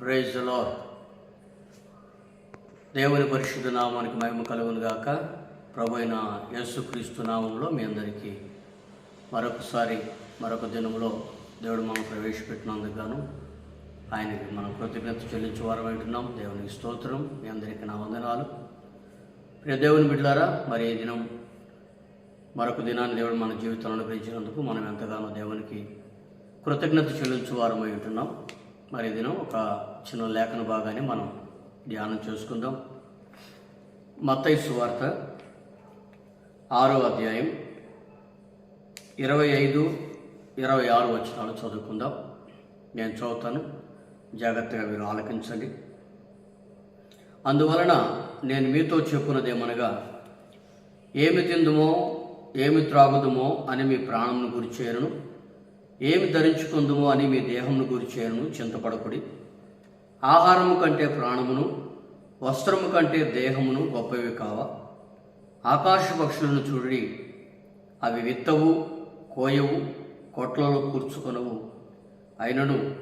ప్రైజ్లో దేవుని పరిశుద్ధ నామానికి మహిమ కలుగును గాక. ప్రభైన అయిన యేసుక్రీస్తు నామంలో మీ అందరికీ మరొకసారి మరొక దినంలో దేవుడు మనం ప్రవేశపెట్టినందుకు గాను ఆయనకి మనం కృతజ్ఞత చెల్లించే వారం అంటున్నాం దేవునికి స్తోత్రం. మీ అందరికీ నా వందనాలు. ప్రియ దేవుని బిడ్డారా మరి ఈ దినం మరొక దినాన్ని దేవుడు మన జీవితంలో అనుగ్రహించినందుకు మనం ఎంతగానో దేవునికి కృతజ్ఞత చెల్లించు వారమై ఉంటున్నాం. మరి దినం ఒక చిన్న లేఖన భాగాన్ని మనం ధ్యానం చేసుకుందాం. మత్తయి సువార్త ఆరో అధ్యాయం ఇరవై ఐదు ఇరవై ఆరు వచ్చినాలు చదువుకుందాం. నేను చదువుతాను. జాగ్రత్తగా మీరు ఆలకించండి. అందువలన నేను మీతో చెప్పున్నదేమనగా ఏమి తిందుమో ఏమి త్రాగుదుమో అని మీ ప్రాణంను గురిచేయను. ఏమి ధరించుకుందుమో అని మీ దేహమును గురిచేయను చింతపడకుడి. ఆహారము కంటే ప్రాణమును వస్త్రము కంటే దేహమును గొప్పవి కావా. ఆకాశ పక్షులను చూడి అవి విత్తవు కోయవు కొట్లలో కూర్చుకొనవు. అయినను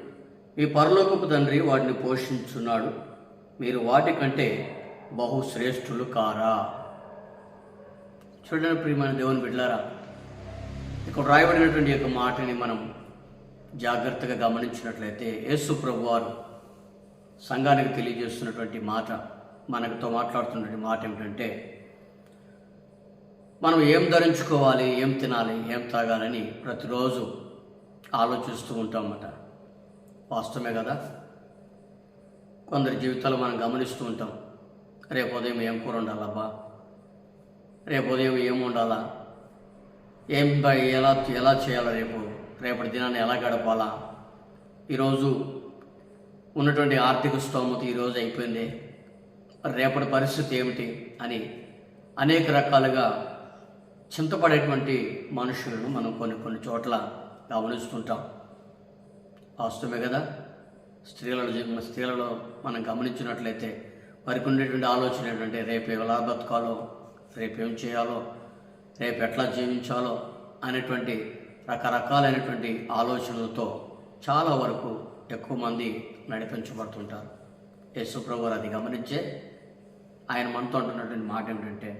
మీ పరలోకపు తండ్రి వాటిని పోషించున్నాడు మీరు వాటికంటే బహుశ్రేష్ఠులు కారా. చూడండి ప్రియమైన దేవుని బిడ్డారా ఇక్కడ రాయబడినటువంటి యొక్క మాటని మనం జాగ్రత్తగా గమనించినట్లయితే యేసు ప్రభు వారు సంఘానికి తెలియజేస్తున్నటువంటి మాట మనతో మాట్లాడుతున్నటువంటి మాట ఏమిటంటే మనం ఏం ధరించుకోవాలి ఏం తినాలి ఏం తాగాలని ప్రతిరోజు ఆలోచిస్తూ ఉంటామన్నమాట. వాస్తవమే కదా? కొందరి జీవితాలు మనం గమనిస్తూ ఉంటాం. రేపు ఉదయం ఏం కూర ఉండాలబ్బా రేపు ఉదయం ఏం ఉండాలా ఏం ఎలా ఎలా చేయాలా రేపు రేపటి దినాన్ని ఎలా గడపాలా? ఈరోజు ఉన్నటువంటి ఆర్థిక స్తోమత ఈరోజు అయిపోయింది. రేపటి పరిస్థితి ఏమిటి అని అనేక రకాలుగా చింతపడేటువంటి మనుషులను మనం కొన్ని కొన్ని చోట్ల గమనిస్తుంటాం. వాస్తవమే కదా? స్త్రీలలో స్త్రీలలో మనం గమనించినట్లయితే వారికి ఉండేటువంటి ఆలోచన ఏంటంటే రేపు ఎలా బతకాలో రేపు ఏం చేయాలో రేపు ఎట్లా జీవించాలో అనేటువంటి రకరకాలైనటువంటి ఆలోచనలతో చాలా వరకు ఎక్కువ మంది నడిపించబడుతుంటారు. యేసు ప్రభు అది గమనించే ఆయన మనతో అంటున్నటువంటి మాట ఏమిటంటే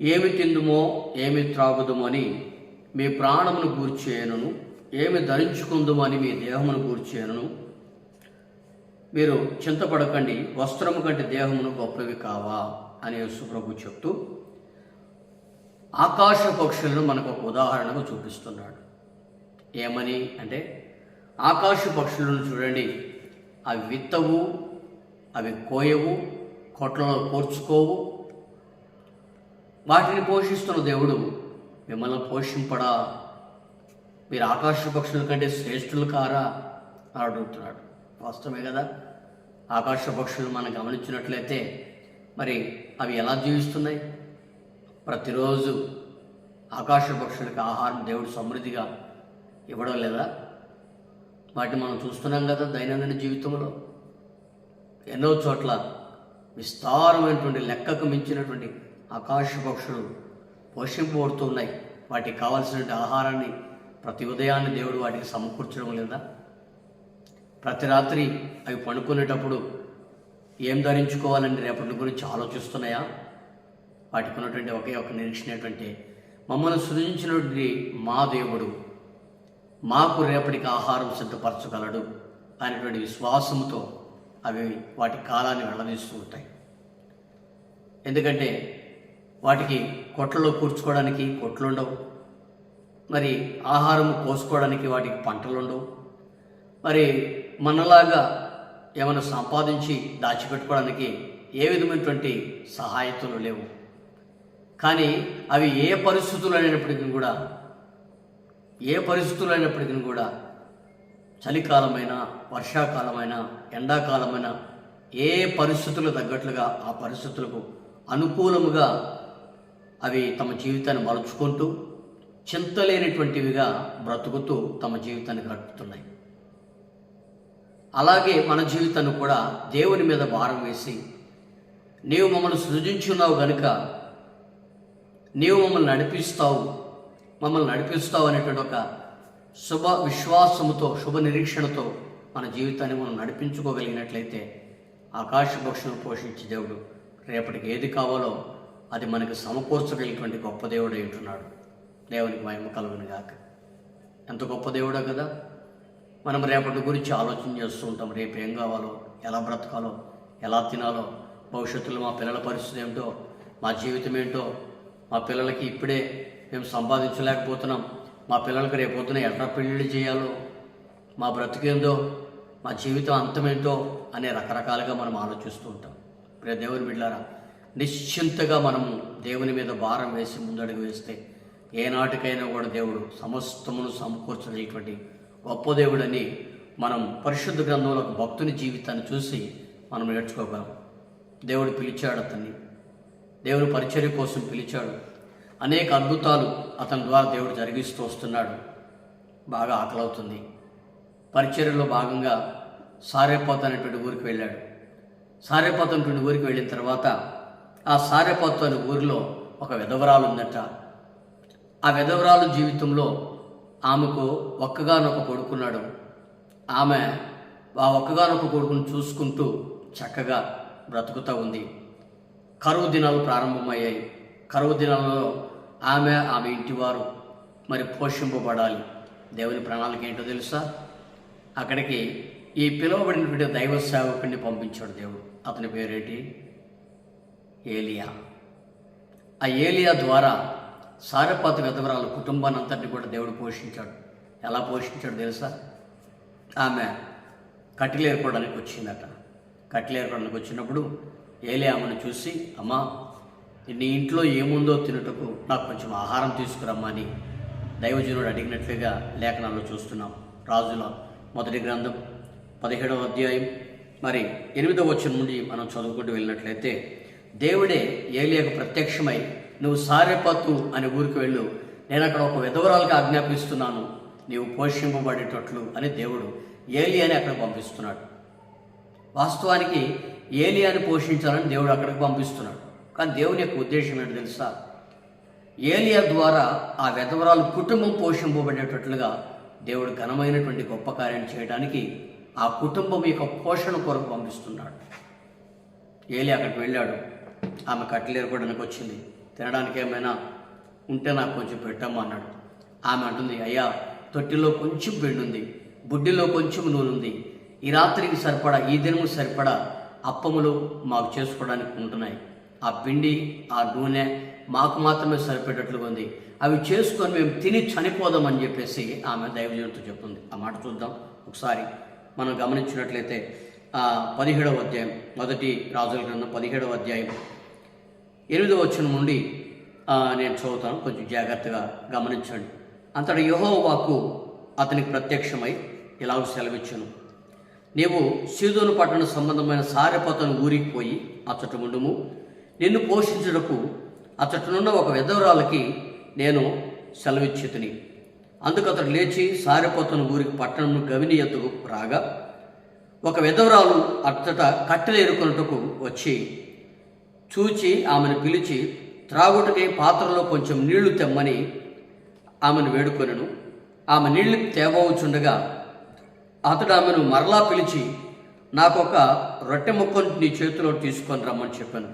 ఏమి తిందుమో ఏమి త్రాగుదుమో అని మీ ప్రాణమును గూర్చేయను ఏమి ధరించుకుందుమో అని మీ దేహమును గూర్చేయను మీరు చింతపడకండి వస్త్రము కంటే దేహమును గొప్పవి కావా? అని యేసుప్రభు చెప్తూ ఆకాశ పక్షులను మనకు ఒక ఉదాహరణకు చూపిస్తున్నాడు. ఏమని అంటే ఆకాశ పక్షులను చూడండి. అవి విత్తవు అవి కోయవు కొట్లలో కోర్చుకోవు. వాటిని పోషిస్తున్న దేవుడు మిమ్మల్ని పోషింపడా? మీరు ఆకాశ పక్షుల కంటే శ్రేష్ఠులు కారా? అని అడుగుతున్నాడు. వాస్తవమే కదా? ఆకాశ పక్షులు మనం గమనించినట్లయితే మరి అవి ఎలా జీవిస్తున్నాయి? ప్రతిరోజు ఆకాశ పక్షులకు ఆహారం దేవుడు సమృద్ధిగా ఇవ్వడం లేదా? వాటిని మనం చూస్తున్నాం కదా దైనందిన జీవితంలో. ఎన్నో చోట్ల విస్తారమైనటువంటి లెక్కకు మించినటువంటి ఆకాశ పక్షులు పోషింపబడుతూ ఉన్నాయి. వాటికి కావాల్సినటువంటి ఆహారాన్ని ప్రతి ఉదయాన్నే దేవుడు వాటికి సమకూర్చడం లేదా? ప్రతి రాత్రి అవి పడుకునేటప్పుడు ఏం ధరించుకోవాలని రేపటి గురించి ఆలోచిస్తున్నాయా? వాటికి ఉన్నటువంటి ఒకే ఒక నిరీక్షణ ఏంటంటే మమ్మల్ని సృజించినటువంటి మా దేవుడు మాకు రేపటికి ఆహారం సిద్ధపరచగలడు అనేటువంటి విశ్వాసంతో అవి వాటి కాలాన్ని వెళ్ళదీస్తూ ఉంటాయి. ఎందుకంటే వాటికి కొట్లలో కూర్చుకోవడానికి కొట్లు ఉండవు. మరి ఆహారం కోసుకోవడానికి వాటికి పంటలు ఉండవు. మరి మనలాగా ఏమైనా సంపాదించి దాచిపెట్టుకోవడానికి ఏ విధమైనటువంటి సహాయతలు లేవు. కానీ అవి ఏ పరిస్థితులు అయినప్పటికీ కూడా ఏ పరిస్థితులు అయినప్పటికీ కూడా చలికాలమైనా వర్షాకాలమైనా ఎండాకాలమైనా ఏ పరిస్థితులు తగ్గట్లుగా ఆ పరిస్థితులకు అనుకూలముగా అవి తమ జీవితాన్ని మలుచుకుంటూ చింతలేనిటువంటివిగా బ్రతుకుతూ తమ జీవితాన్ని గడుపుతున్నాయి. అలాగే మన జీవితాన్ని కూడా దేవుని మీద భారం వేసి నీవు మమ్మల్ని సృజించున్నావు కనుక నీవు మమ్మల్ని నడిపిస్తావు మమ్మల్ని నడిపిస్తావు అనేటువంటి ఒక శుభ విశ్వాసముతో శుభ నిరీక్షణతో మన జీవితాన్ని మనం నడిపించుకోగలిగినట్లయితే ఆకాశ భక్షణం పోషించే దేవుడు రేపటికి ఏది కావాలో అది మనకు సమకూర్చగలిగినటువంటి గొప్ప దేవుడు ఉంటున్నాడు. దేవునికి మహిమ కలుగును గాక. ఎంత గొప్ప దేవుడో కదా? మనం రేపటి గురించి ఆలోచన చేస్తూ ఉంటాం. రేపు ఏం కావాలో ఎలా బ్రతకాలో ఎలా తినాలో భవిష్యత్తులో మా పిల్లల పరిస్థితి ఏమిటో మా జీవితం ఏంటో మా పిల్లలకి ఇప్పుడే మేము సంపాదించలేకపోతున్నాం. మా పిల్లలకి రేపు ఎట్లా పెళ్ళిళ్ళు చేయాలో మా బ్రతికేందో మా జీవితం అంతమేంటో అనే రకరకాలుగా మనం ఆలోచిస్తూ ఉంటాం. ప్రియ దేవుని బిడ్డారా నిశ్చింతగా మనము దేవుని మీద భారం వేసి ముందడుగు వేస్తే ఏనాటికైనా కూడా దేవుడు సమస్తమును సమకూర్చలేటువంటి గొప్ప దేవుడని మనం పరిశుద్ధ గ్రంథంలో ఒక భక్తుని జీవితాన్ని చూసి మనం నేర్చుకోగలం. దేవుడు పిలిచాడు అతన్ని దేవుని పరిచర్య కోసం పిలిచాడు. అనేక అద్భుతాలు అతని ద్వారా దేవుడు జరిగిస్తూ వస్తున్నాడు. బాగా ఆకలవుతుంది. పరిచర్యలో భాగంగా సారేపోత అనేటువంటి ఊరికి వెళ్ళాడు. సారేపోత అనేటువంటి ఊరికి వెళ్ళిన తర్వాత ఆ సారేపోత అనే ఊరిలో ఒక విధవరాలు ఉందట. ఆ విధవరాలు జీవితంలో ఆమెకు ఒక్కగానొక కొడుకున్నాడు. ఆమె ఆ ఒక్కగానొక కొడుకును చూసుకుంటూ చక్కగా బ్రతుకుతూ ఉంది. కరువు దినాలు ప్రారంభమయ్యాయి. కరువు దినాలలో ఆమె ఆమె ఇంటివారు మరి పోషింపబడాలి. దేవుని ప్రణాళిక ఏంటో తెలుసా? అక్కడికి ఈ పిలువబడినటువంటి దైవ సేవకుడిని పంపించాడు దేవుడు. అతని పేరేంటి? ఏలియా. ఆ ఏలియా ద్వారా సారపాత విధవరాల కుటుంబాన్ని అంతటిని కూడా దేవుడు పోషించాడు. ఎలా పోషించాడు తెలుసా? ఆమె కట్టెలేరుకోవడానికి వచ్చిందట. కట్టెలేరుకోవడానికి వచ్చినప్పుడు ఏలి ఆమెను చూసి అమ్మా నీ ఇంట్లో ఏముందో తినుటకు నాకు కొంచెం ఆహారం తీసుకురమ్మని దైవజనుడు అడిగినట్లుగా లేఖనాల్లో చూస్తున్నాం. రాజుల మొదటి గ్రంథం పదిహేడవ అధ్యాయం. మరి ఎనిమిదవ వచ్చిన నుండి మనం చదువుకుంటూ వెళ్ళినట్లయితే దేవుడే ఏలియాకు ప్రత్యక్షమై నువ్వు సారెపత్తు అనే ఊరికి వెళ్ళు. నేను అక్కడ ఒక విధవరాలకు ఆజ్ఞాపిస్తున్నాను. నీవు పోషింపబడేటట్లు అని దేవుడు ఏలి అని అక్కడ పంపిస్తున్నాడు. వాస్తవానికి ఏలియాని పోషించాలని దేవుడు అక్కడికి పంపిస్తున్నాడు. కానీ దేవుని యొక్క ఉద్దేశం ఏంటో తెలుసా? ఏలియా ద్వారా ఆ వెధవరాలు కుటుంబం పోషింపబడేటట్లుగా దేవుడు ఘనమైనటువంటి గొప్ప కార్యం చేయడానికి ఆ కుటుంబం యొక్క పోషణ కొరకు పంపిస్తున్నాడు. ఏలి అక్కడికి వెళ్ళాడు. ఆమె కట్టలేరు కూడా వచ్చింది. తినడానికి ఏమైనా ఉంటే నాకు కొంచెం పెట్టమ్మా అన్నాడు. ఆమె అంటుంది అయ్యా తొట్టిలో కొంచెం పిండి ఉంది బుడ్డిలో కొంచెం నూనె ఉంది ఈ రాత్రికి సరిపడా ఈ దినము సరిపడా అప్పములు మాకు చేసుకోవడానికి ఉంటున్నాయి. ఆ పిండి ఆ నూనె మాకు మాత్రమే సరిపడేటట్లుగా ఉంది. అవి చేసుకొని మేము తిని చనిపోదామని చెప్పేసి ఆమె దైవజనుడితో చెప్తుంది. ఆ మాట చూద్దాం. ఒకసారి మనం గమనించినట్లయితే పదిహేడవ అధ్యాయం మొదటి రాజుల గ్రంథం పదిహేడవ అధ్యాయం ఎనిమిదవ వచ్చిన నుండి నేను చదువుతాను. కొంచెం జాగ్రత్తగా గమనించండి. అంతటి యెహోవాకు అతనికి ప్రత్యక్షమై ఇలాగ సెలవిచ్చును. నీవు సీదోను పట్టణ సంబంధమైన సారెపతను ఊరికి పోయి అచ్చట ఉండుము. నిన్ను పోషించుటకు అచ్చటనున్న ఒక విధవరాలకి నేను సెలవిచ్చితిని. అందుకు అతడు లేచి సారెపోతను ఊరికి పట్టణం గవిని ఎత్తుకు రాగా ఒక విధవరాలు అచ్చట కట్టెలు వచ్చి చూచి ఆమెను పిలిచి త్రాగుటకి పాత్రలో కొంచెం నీళ్ళు తెమ్మని ఆమెను వేడుకొనెను. ఆమె నీళ్ళు తేవచ్చుండగా అతడు ఆమెను మరలా పిలిచి నాకొక రొట్టె ముక్కను నీ చేతిలో తీసుకొని రమ్మని చెప్పాను.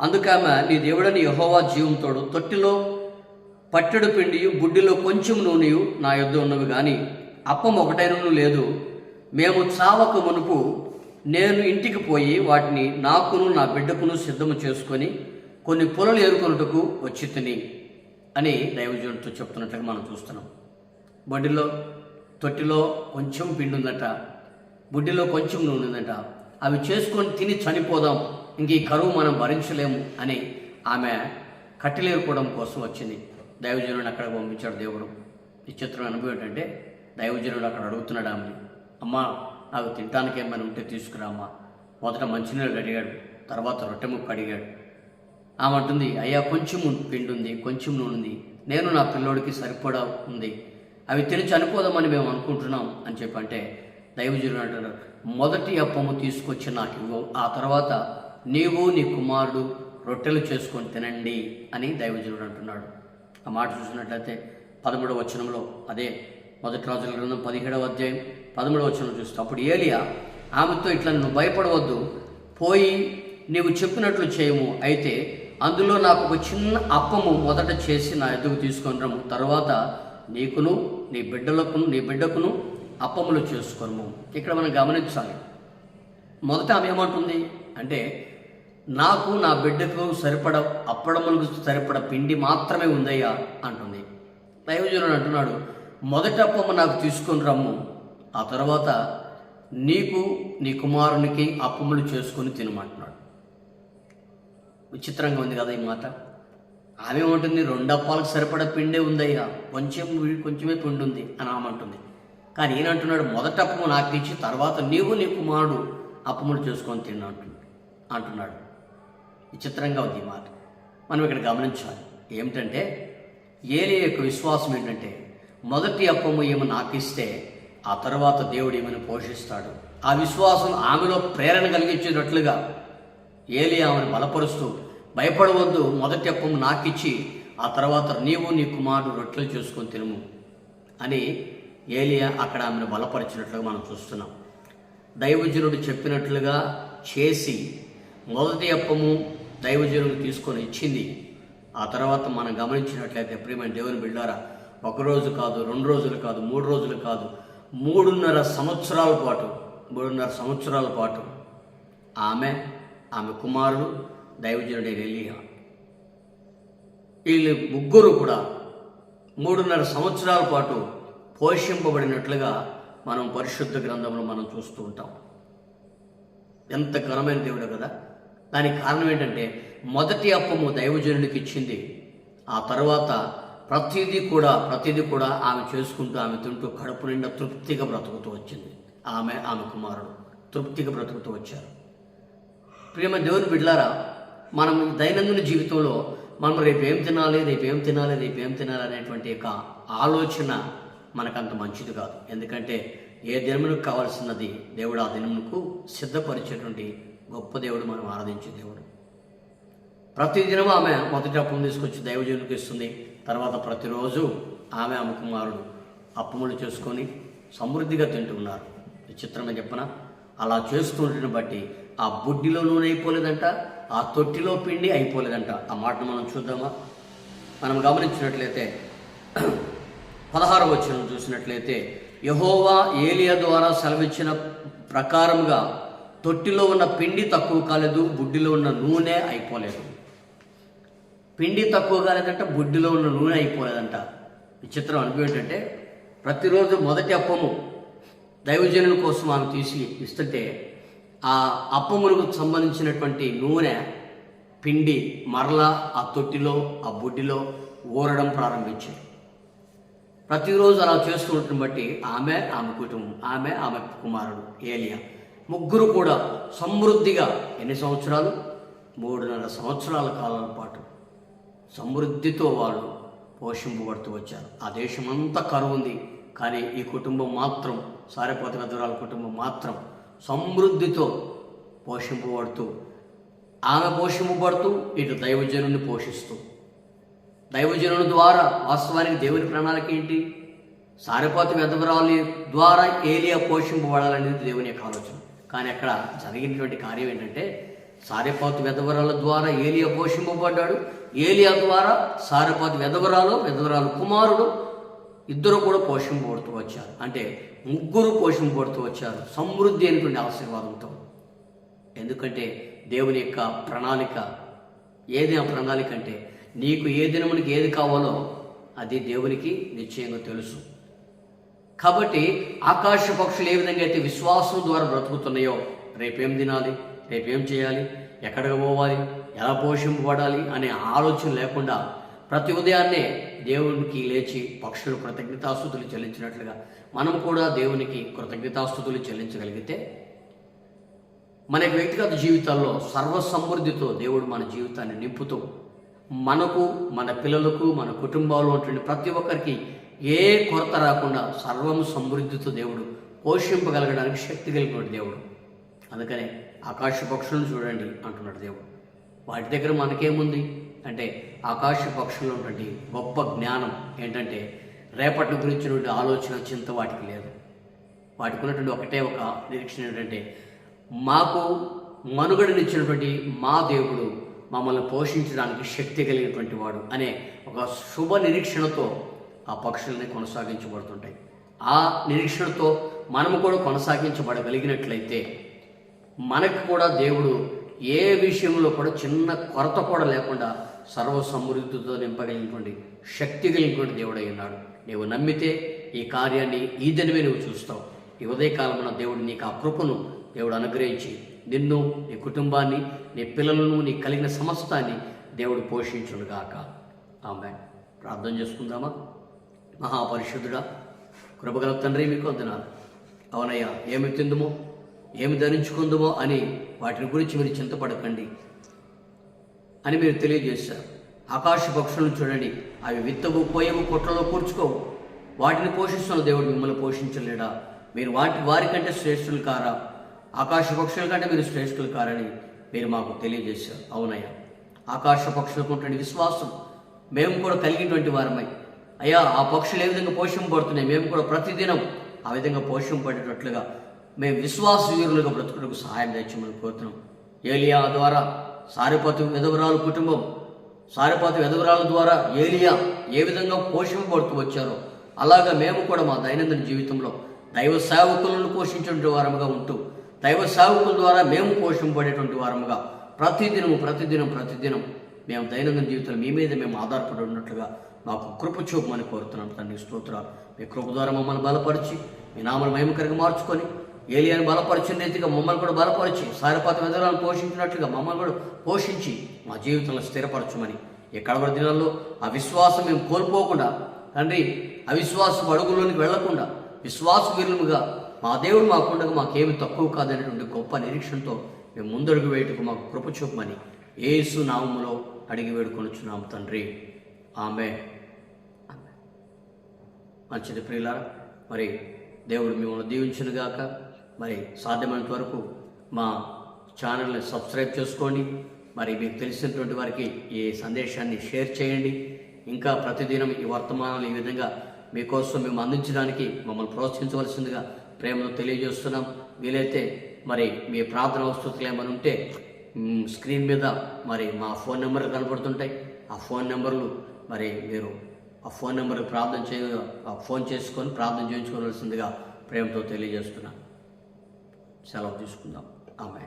అందుకామె నీ దేవుడని యహోవా జీవంతోడు తొట్టిలో పట్టెడు పిండియు బుడ్డిలో కొంచెం నూనెయు నా యొద్ద ఉన్నవి కానీ అప్పం ఒకటైనను లేదు. మేము చావక మునుపు నేను ఇంటికి పోయి వాటిని నాకును నా బిడ్డకును సిద్ధము చేసుకొని కొన్ని పొలలు ఏరుకొనుటకు వచ్చి తిని అని దైవజనుడితో చెప్తున్నట్లుగా మనం చూస్తున్నాం. బండిలో తొట్టిలో కొంచెం పిండి ఉందట బుడ్డిలో కొంచెం నూనె ఉందట అవి చేసుకొని తిని చనిపోదాం ఇంక ఈ కరువు మనం భరించలేము అని ఆమె కట్టెలేరుకోవడం కోసం వచ్చింది. దైవజనుడిని అక్కడ పంపించాడు దేవుడు. ఈ చిత్రం అనుభవం ఏంటంటే దైవజనుడు అక్కడ అడుగుతున్నాడు ఆమెని అమ్మా నాకు తినడానికి ఏమైనా ఉంటే తీసుకురామ్మా మొదట మంచినీళ్ళు అడిగాడు తర్వాత రొట్టె ముక్క అడిగాడు ఆమె అంటుంది అయ్యా కొంచెం పిండి ఉంది కొంచెం నూనె ఉంది. నేను నా పిల్లోడికి సరిపడా ఉంది. అవి తిని చనిపోదామని మేము అనుకుంటున్నాం అని చెప్పి అంటే దైవజనుడు అంటారు మొదటి అప్పము తీసుకొచ్చి నాకు ఇవ్వు ఆ తర్వాత నీవు నీ కుమారుడు రొట్టెలు చేసుకొని తినండి అని దైవజనుడు అంటున్నాడు. ఆ మాట చూసినట్లయితే పదమూడవ వచనంలో అదే మొదటి రాజుల గ్రంథం పదిహేడవ అధ్యాయం పదమూడవ వచనం చూస్తే అప్పుడు ఏలియా ఆమెతో ఇట్లా నువ్వు భయపడవద్దు పోయి నీవు చెప్పినట్లు చేయము. అయితే అందులో నాకు ఒక చిన్న అప్పము మొదట చేసి నా ఎదుగు తీసుకొని రాము తర్వాత నీకును నీ బిడ్డలకును నీ బిడ్డకును అప్పములు చేసుకోను ఇక్కడ మనం గమనించాలి. మొదట ఆమె ఏమంటుంది? అంటే నాకు నా బిడ్డకు సరిపడ అప్పడములకు సరిపడ పిండి మాత్రమే ఉందయ్యా అంటుంది. దైవజనుడు అంటున్నాడు మొదట అప్పము నాకు తీసుకొని రమ్ము. ఆ తర్వాత నీకు నీ కుమారునికి అప్పములు చేసుకొని తినమంటున్నాడు. విచిత్రంగా ఉంది కదా ఈ మాట. ఆమె ఏమంటుంది రెండు అప్పాలకు సరిపడ పిండే ఉందయ్యా. కొంచెం కొంచెమే పిండి ఉంది అని ఆమె అంటుంది. కానీ ఈయన మొదట అప్పము నాకు ఇచ్చి తర్వాత నీవు నీ కుమారుడు అప్పములు చేసుకొని తిన్నా అంటున్నాడు. విచిత్రంగా ఉంది ఈ మాట. మనం ఇక్కడ గమనించాలి. ఏమిటంటే ఏలి యొక్క విశ్వాసం ఏంటంటే మొదటి అప్పము ఏమో నాకిస్తే ఆ తర్వాత దేవుడు ఏమని పోషిస్తాడు. ఆ విశ్వాసం ఆమెలో ప్రేరణ కలిగించేటట్లుగా ఏలి ఆమెను బలపరుస్తూ భయపడవద్దు మొదటి అప్పము నాకిచ్చి ఆ తర్వాత నీవు నీ కుమారుడు రొట్టెలు చేసుకొని తినుము అని ఏలియా అక్కడ ఆమెను బలపరిచినట్లుగా మనం చూస్తున్నాం. దైవజనుడు చెప్పినట్లుగా చేసి మొదటి అప్పము దైవజనుడు తీసుకొని ఇచ్చింది. ఆ తర్వాత మనం గమనించినట్లయితే ప్రియమైన దేవుని బిళ్ళారా ఒకరోజు కాదు రెండు రోజులు కాదు మూడు రోజులు కాదు మూడున్నర సంవత్సరాల పాటు మూడున్నర సంవత్సరాల పాటు ఆమె ఆమె కుమారుడు దైవజనుడి ఎలియా వీళ్ళు ముగ్గురు కూడా మూడున్నర సంవత్సరాల పాటు పోషింపబడినట్లుగా మనం పరిశుద్ధ గ్రంథంలో మనం చూస్తూ ఉంటాం. ఎంత ఘనమైన దేవుడు కదా. దానికి కారణం ఏంటంటే మొదటి అప్పము దైవజనుడికి ఇచ్చింది. ఆ తర్వాత ప్రతిదీ కూడా ప్రతిదీ కూడా ఆమె చేసుకుంటూ ఆమె తింటూ కడుపు నిండా తృప్తిగా బ్రతుకుతూ వచ్చింది. ఆమె ఆమె కుమారుడు తృప్తిగా బ్రతుకుతూ వచ్చారు. ప్రియమ దేవుని బిడ్లారా మనం దైనందిన జీవితంలో మనం రేపేం ఏం తినాలి రేపేం తినాలి రేపేం తినాలి అనేటువంటి యొక్క ఆలోచన మనకంత మంచిది కాదు. ఎందుకంటే ఏ దినమునకు కావాల్సినది దేవుడు ఆ దినమునకు సిద్ధపరిచేటువంటి గొప్ప దేవుడు మనం ఆరాధించే దేవుడు. ప్రతిదినం ఆమె మొదటి అప్పం తీసుకొచ్చి దైవజనులకు ఇస్తుంది. తర్వాత ప్రతిరోజు ఆమె ఆమె కుమారుడు అప్పములు చేసుకొని సమృద్ధిగా తింటున్నారు విచిత్రమే చెప్పన అలా చేస్తుండటం బట్టి ఆ బుడ్డిలో నూనె అయిపోలేదంట. ఆ తొట్టిలో పిండి అయిపోలేదంట. ఆ మాటను మనం చూద్దామా? మనం గమనించినట్లయితే పదహారు వచ్చిన చూసినట్లయితే యహోవా ఏలియా ద్వారా సెలవిచ్చిన ప్రకారముగా తొట్టిలో ఉన్న పిండి తక్కువ కాలేదు బుడ్డిలో ఉన్న నూనె అయిపోలేదు. పిండి తక్కువ కాలేదంట బుడ్డిలో ఉన్న నూనె అయిపోలేదంట. విచిత్రం అనుభవం ఏంటంటే ప్రతిరోజు మొదటి అప్పము దైవజనుల కోసం ఆమె తీసి ఇస్తుంటే ఆ అప్పములకు సంబంధించినటువంటి నూనె పిండి మరలా ఆ తొట్టిలో ఆ బుడ్డిలో ఊరడం ప్రారంభించాయి ప్రతిరోజు అలా చేస్తూ బట్టి ఆమె ఆమె కుటుంబం ఆమె ఆమె కుమారుడు ఏలియా ముగ్గురు కూడా సమృద్ధిగా ఎన్ని సంవత్సరాలు? మూడున్నర సంవత్సరాల కాలం పాటు సమృద్ధితో వాళ్ళు పోషింపబడుతూ వచ్చారు. ఆ దేశం కరువు ఉంది. కానీ ఈ కుటుంబం మాత్రం సారెపోత దూరాల కుటుంబం మాత్రం సమృద్ధితో పోషింపబడుతూ ఆమె పోషింపబడుతూ ఇటు దైవజనుని పోషిస్తూ. దైవజనుల ద్వారా వాస్తవానికి దేవుని ప్రణాళిక ఏంటి? సారిపాత వెదవరాలి ద్వారా ఏలియా పోషింపబడాలనేది దేవుని యొక్క ఆలోచన. కానీ అక్కడ జరిగినటువంటి కార్యం ఏంటంటే సారెపాతు వెదవరాల ద్వారా ఏలియా పోషింపబడ్డాడు. ఏలియా ద్వారా సారెపాతు వెదవరాలు వెదవరాలు కుమారుడు ఇద్దరు కూడా పోషింపబడుతూ వచ్చారు. అంటే ముగ్గురు పోషింపబడుతూ వచ్చారు. సమృద్ధి అయినటువంటి ఆశీర్వాదంతో. ఎందుకంటే దేవుని యొక్క ప్రణాళిక ఏది ఆ ప్రణాళిక అంటే నీకు ఏ దినమునికి ఏది కావాలో అది దేవునికి నిశ్చయంగా తెలుసు. కాబట్టి ఆకాశ పక్షులు ఏ విధంగా అయితే విశ్వాసం ద్వారా బ్రతుకుతున్నాయో రేపేం తినాలి రేపేం చేయాలి ఎక్కడికి పోవాలి ఎలా పోషింపబడాలి అనే ఆలోచన లేకుండా ప్రతి ఉదయాన్నే దేవునికి లేచి పక్షులు కృతజ్ఞతాస్థుతులు చెల్లించినట్లుగా మనం కూడా దేవునికి కృతజ్ఞతాస్థుతులు చెల్లించగలిగితే మన వ్యక్తిగత జీవితాల్లో సర్వసమృద్ధితో దేవుడు మన జీవితాన్ని నింపుతూ మనకు మన పిల్లలకు మన కుటుంబాల్లో ఉన్నటువంటి ప్రతి ఒక్కరికి ఏ కొరత రాకుండా సర్వం సమృద్ధితో దేవుడు పోషింపగలగడానికి శక్తి కలిగిన దేవుడు. అందుకనే ఆకాశ పక్షులను చూడండి అంటున్నాడు దేవుడు. వాటి దగ్గర మనకేముంది? అంటే ఆకాశ పక్షుల్లో ఉన్నటువంటి గొప్ప జ్ఞానం ఏంటంటే రేపటి గురించినటువంటి ఆలోచన చింత వాటికి లేదు. వాటికి ఉన్నటువంటి ఒకటే ఒక నిరీక్షణ ఏంటంటే మాకు మనుగడనిచ్చినటువంటి మా దేవుడు మమ్మల్ని పోషించడానికి శక్తి కలిగినటువంటి వాడు అనే ఒక శుభ నిరీక్షణతో ఆ పక్షుల్ని కొనసాగించబడుతుంటాయి. ఆ నిరీక్షణతో మనము కూడా కొనసాగించబడగలిగినట్లయితే మనకు కూడా దేవుడు ఏ విషయంలో కూడా చిన్న కొరత కూడా లేకుండా సర్వ సమృద్ధితో నింపగలిగినటువంటి శక్తి కలిగినటువంటి దేవుడై ఉన్నాడు. నీవు నమ్మితే ఈ కార్యాన్ని ఈ దినమే నువ్వు చూస్తావు. ఈ ఉదయకాలమున దేవుడు నీకు ఆ కృపను దేవుడు అనుగ్రహించి నిన్ను నీ కుటుంబాన్ని నీ పిల్లలను నీ కలిగిన సమస్తాన్ని దేవుడు పోషించుడుగాక ఆమె ప్రార్థన చేసుకుందామా? మహాపరిశుద్ధుడా కృపగల తండ్రి మీకు వందనాలు. అవునయ్యా ఏమి తిందుమో ఏమి ధరించుకుందుమో అని వాటిని గురించి మీరు చింతపడకండి. అని మీరు తెలియజేశారు. ఆకాశ పక్షులను చూడండి. అవి విత్తవు పోయవు కొట్లలో కూర్చుకోవు. వాటిని పోషిస్తున్న దేవుడు మిమ్మల్ని పోషించలేడా? మీరు వాటి వారికంటే శ్రేష్ఠులు కారా? ఆకాశ పక్షుల కంటే మీరు శ్రేష్ఠులు కారని మీరు మాకు తెలియజేశారు. అవునయ్యా. ఆకాశ పక్షులకు ఉన్నటువంటి విశ్వాసం మేము కూడా కలిగినటువంటి వారమై. అయ్యా ఆ పక్షులు ఏ విధంగా పోషింపబడుతున్నాయి? మేము కూడా ప్రతిదినం ఆ విధంగా పోషింపబడేటట్లుగా మేము విశ్వాస వీరులుగా బ్రతుకుటకు సహాయం తెచ్చమని కోరుతున్నాం. ఏలియా ద్వారా సారిపతి వెదవరాలు కుటుంబం. సారిపతి వెదవరాల ద్వారా ఏలియా ఏ విధంగా పోషింపబడుతూ వచ్చారో అలాగా మేము కూడా మా దైనందిన జీవితంలో దైవ సేవకులను పోషించే వారముగా ఉంటూ దైవ సేవకుల ద్వారా మేము పోషింపబడేటువంటి వారముగా ప్రతిదినము ప్రతిదినం ప్రతిదినం మేము దైనందిన జీవితంలో మీ మీద మేము ఆధారపడి ఉన్నట్లుగా మాకు కృప చూపమని కోరుతున్నాం. తండ్రి స్తోత్రాలు. మీ కృప ద్వారా మమ్మల్ని బలపరిచి మీ నామను మహిమకరంగా మార్చుకొని ఏలియాని బలపరిచిన రీతిగా మమ్మల్ని కూడా బలపరిచి సారపాత విధానాలను పోషించినట్లుగా మమ్మల్ని కూడా పోషించి మా జీవితంలో స్థిరపరచమని. ఈ కడవరి దినాల్లో ఆ విశ్వాసం మేము కోల్పోకుండా తండ్రి అవిశ్వాసం అడుగులోనికి వెళ్ళకుండా విశ్వాస వీరులుగా మా దేవుడు మాకుండగా మాకేమి తక్కువ కాదనేటువంటి గొప్ప నిరీక్షణతో మేము ముందడుగు వేయటకు మాకు కృప చూపమని ఏసు నామములో అడిగి వేడుకొనుచున్నాం తండ్రి. ఆమె మంచిది ప్రియులారా మరి దేవుడు మిమ్మల్ని దీవించునుగాక. మరి సాధ్యమైనంత వరకు మా ఛానల్ని సబ్స్క్రైబ్ చేసుకోండి. మరి మీకు తెలిసినటువంటి వారికి ఈ సందేశాన్ని షేర్ చేయండి. ఇంకా ప్రతిదినం ఈ వర్తమానాలు ఈ విధంగా మీకోసం మేము అందించడానికి మమ్మల్ని ప్రోత్సహించవలసిందిగా ప్రేమను తెలియజేస్తున్నాం. వీలైతే మరి మీ ప్రార్థన వస్తువులు ఏమైనా ఉంటే స్క్రీన్ మీద మరి మా ఫోన్ నెంబర్లు కనబడుతుంటాయి. ఆ ఫోన్ నెంబర్లు మరి మీరు ఆ ఫోన్ నెంబర్కి ప్రార్థన చేయ ఆ ఫోన్ చేసుకొని ప్రార్థన చేయించుకోవాల్సిందిగా ప్రేమతో తెలియజేస్తున్నాను సెలవు తీసుకుందాం. ఆమె